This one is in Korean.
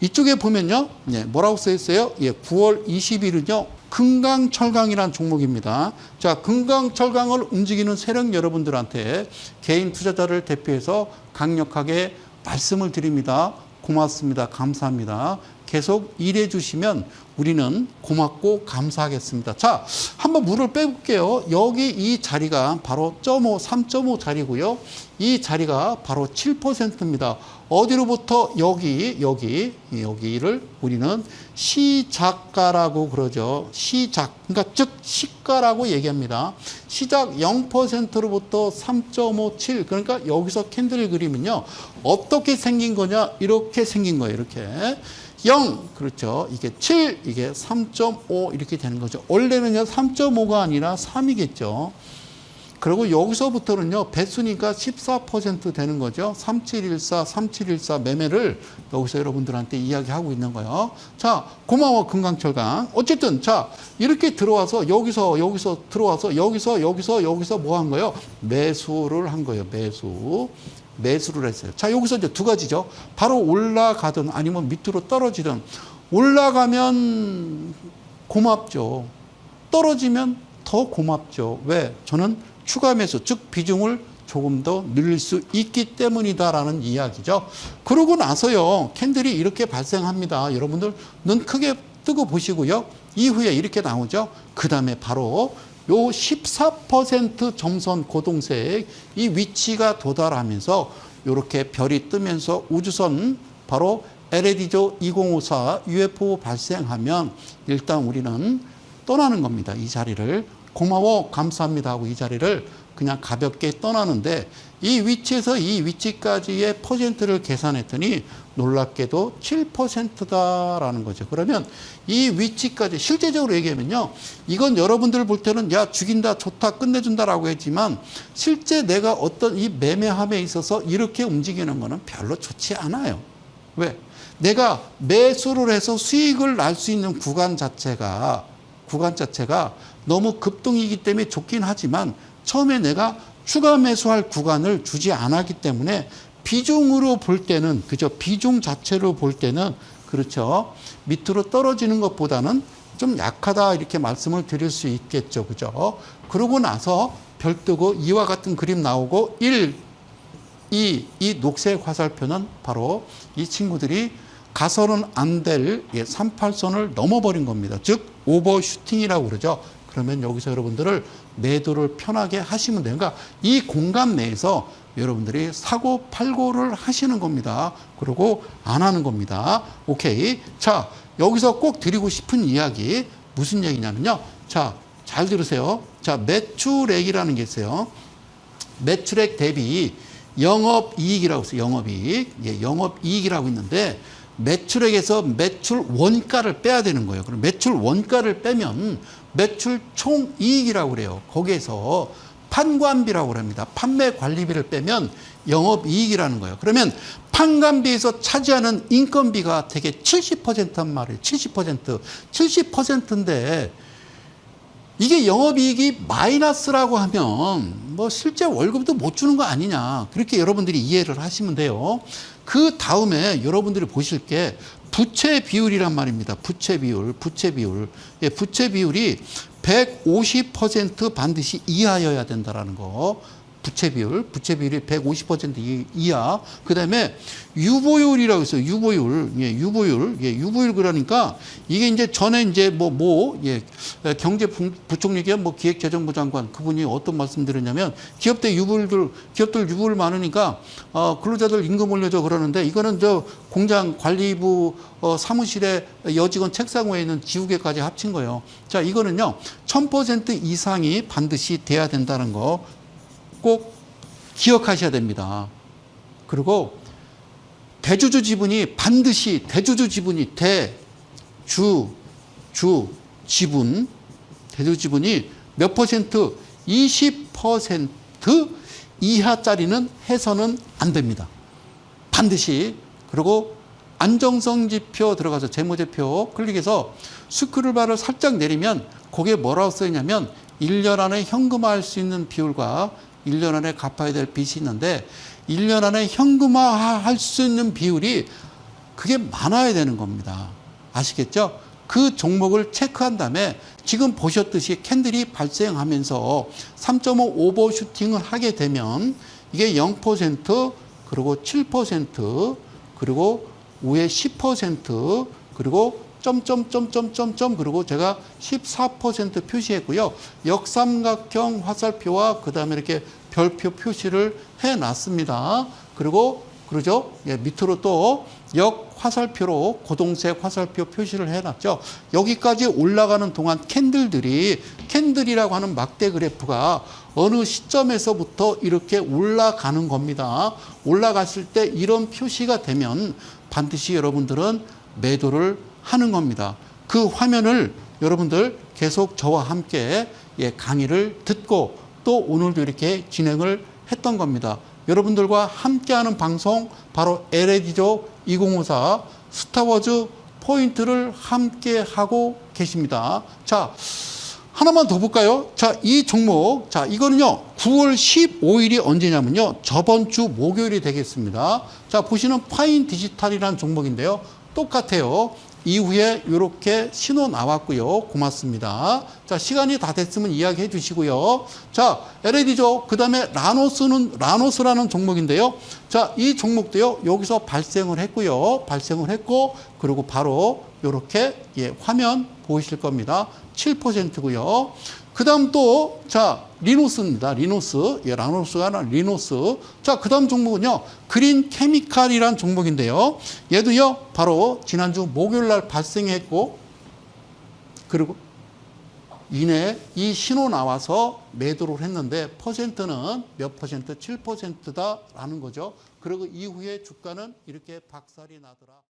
이쪽에 보면요. 예, 뭐라고 써 있어요? 예, 9월 20일은요. 금강철강이라는 종목입니다. 자, 금강철강을 움직이는 세력 여러분들한테 개인 투자자를 대표해서 강력하게 말씀을 드립니다. 고맙습니다. 감사합니다. 계속 일해 주시면 우리는 고맙고 감사하겠습니다. 자, 한번 물을 빼볼게요. 여기 이 자리가 바로 0.5, 3.5 자리고요. 이 자리가 바로 7%입니다. 어디로부터 여기, 여기, 여기를 우리는 시작가라고 그러죠. 시작. 그러니까 즉, 시가라고 얘기합니다. 시작 0%로부터 3.57. 그러니까 여기서 캔들 그림은요. 어떻게 생긴 거냐? 이렇게 생긴 거예요. 이렇게. 0, 그렇죠. 이게 7, 이게 3.5 이렇게 되는 거죠. 원래는요, 3.5가 아니라 3이겠죠. 그리고 여기서부터는요, 배수니까 14% 되는 거죠. 3714, 3714 매매를 여기서 여러분들한테 이야기하고 있는 거예요. 자, 고마워, 금강철강. 어쨌든, 자, 이렇게 들어와서, 여기서, 여기서 들어와서, 여기서, 여기서, 여기서 뭐 한 거예요? 매수를 한 거예요, 매수. 매수를 했어요. 자, 여기서 이제 두 가지죠. 바로 올라가든 아니면 밑으로 떨어지든 올라가면 고맙죠. 떨어지면 더 고맙죠. 왜? 저는 추가 매수, 즉 비중을 조금 더 늘릴 수 있기 때문이다라는 이야기죠. 그러고 나서요, 캔들이 이렇게 발생합니다. 여러분들 눈 크게 뜨고 보시고요. 이후에 이렇게 나오죠. 그 다음에 바로 요 14% 점선 고동색 이 위치가 도달하면서 이렇게 별이 뜨면서 우주선 바로 LAD조 2054 UFO 발생하면 일단 우리는 떠나는 겁니다. 이 자리를 고마워 감사합니다 하고 이 자리를 그냥 가볍게 떠나는데 이 위치에서 이 위치까지의 퍼센트를 계산했더니 놀랍게도 7%다라는 거죠. 그러면 이 위치까지 실제적으로 얘기하면요. 이건 여러분들 볼 때는 야 죽인다 좋다 끝내준다라고 했지만 실제 내가 어떤 이 매매함에 있어서 이렇게 움직이는 거는 별로 좋지 않아요. 왜? 내가 매수를 해서 수익을 날 수 있는 구간 자체가 구간 자체가 너무 급등이기 때문에 좋긴 하지만 처음에 내가 추가 매수할 구간을 주지 않았기 때문에 비중으로 볼 때는 그죠 비중 자체로 볼 때는 그렇죠 밑으로 떨어지는 것보다는 좀 약하다 이렇게 말씀을 드릴 수 있겠죠 그죠 그러고 나서 별 뜨고 이와 같은 그림 나오고 1 이, 이 녹색 화살표는 바로 이 친구들이 가서는 안될 38선을 넘어버린 겁니다. 즉, 오버슈팅이라고 그러죠. 그러면 여기서 여러분들을 매도를 편하게 하시면 돼요. 그러니까 이 공간 내에서 여러분들이 사고 팔고를 하시는 겁니다. 그리고 안 하는 겁니다. 오케이. 자, 여기서 꼭 드리고 싶은 이야기 무슨 얘기냐면요. 자, 잘 들으세요. 자, 매출액이라는 게 있어요. 매출액 대비 영업이익이라고 있어요. 영업이익. 예, 영업이익이라고 있는데 매출액에서 매출 원가를 빼야 되는 거예요. 그럼 매출 원가를 빼면 매출 총 이익이라고 그래요. 거기에서 판관비라고 합니다. 판매 관리비를 빼면 영업 이익이라는 거예요. 그러면 판관비에서 차지하는 인건비가 되게 70%란 말이에요. 70%. 70%인데 이게 영업이익이 마이너스라고 하면 뭐 실제 월급도 못 주는 거 아니냐. 그렇게 여러분들이 이해를 하시면 돼요. 그 다음에 여러분들이 보실 게 부채 비율이란 말입니다. 부채 비율, 부채 비율. 예, 부채 비율이 150% 반드시 이하여야 된다라는 거. 부채 비율, 부채 비율이 150% 이하. 그 다음에 유보율이라고 있어요. 유보율. 예, 유보율. 예, 유보율 그러니까 이게 이제 전에 이제 뭐, 뭐, 예, 경제부총리가 뭐 기획재정부 장관 그분이 어떤 말씀 드렸냐면 기업들 유보율들, 기업들 유보율 많으니까 어, 근로자들 임금 올려줘 그러는데 이거는 저 공장 관리부 어, 사무실에 여직원 책상 위에 있는 지우개까지 합친 거예요. 자, 이거는요, 1000% 이상이 반드시 돼야 된다는 거 꼭 기억하셔야 됩니다. 그리고 대주주 지분이 반드시 대주주 지분이 대주 주 지분 대주 지분이 몇 퍼센트 20% 이하짜리는 해서는 안 됩니다. 반드시 그리고 안정성 지표 들어가서 재무제표 클릭해서 스크롤바를 살짝 내리면 거기에 뭐라고 써 있냐면 1년 안에 현금화할 수 있는 비율과 1년 안에 갚아야 될 빚이 있는데 1년 안에 현금화할 수 있는 비율이 그게 많아야 되는 겁니다. 아시겠죠? 그 종목을 체크한 다음에 지금 보셨듯이 캔들이 발생하면서 3.5 오버 슈팅을 하게 되면 이게 0% 그리고 7% 그리고 위에 10% 그리고 점점점점점점 그리고 제가 14% 표시했고요. 역삼각형 화살표와 그다음에 이렇게 별표 표시를 해 놨습니다. 그리고 그러죠? 예, 밑으로 또 역 화살표로 고동색 화살표 표시를 해놨죠. 여기까지 올라가는 동안 캔들들이 캔들이라고 하는 막대 그래프가 어느 시점에서부터 이렇게 올라가는 겁니다. 올라갔을 때 이런 표시가 되면 반드시 여러분들은 매도를 하는 겁니다. 그 화면을 여러분들 계속 저와 함께 예, 강의를 듣고 또 오늘도 이렇게 진행을 했던 겁니다. 여러분들과 함께하는 방송 바로 LAD조 2054 스타워즈 포인트를 함께 하고 계십니다. 자, 하나만 더 볼까요? 자, 이 종목. 자, 이거는요, 9월 15일이 언제냐면요, 저번 주 목요일이 되겠습니다. 자, 보시는 파인 디지털이라는 종목인데요. 똑같아요. 이후에 이렇게 신호 나왔고요. 고맙습니다. 자, 시간이 다 됐으면 이야기해 주시고요. 자, LAD죠. 그 다음에 라노스는, 라노스라는 종목인데요. 자, 이 종목도요. 여기서 발생을 했고요. 발생을 했고, 그리고 바로 이렇게 예, 화면 보이실 겁니다. 7%고요. 그 다음 또, 자, 리노스입니다. 리노스. 예, 라노스가 아니라 리노스. 자, 그 다음 종목은요. 그린 케미칼이란 종목인데요. 얘도요, 바로 지난주 목요일 날 발생했고, 그리고 이내 이 신호 나와서 매도를 했는데, 퍼센트는 몇 퍼센트? 7%다라는 거죠. 그리고 이후에 주가는 이렇게 박살이 나더라.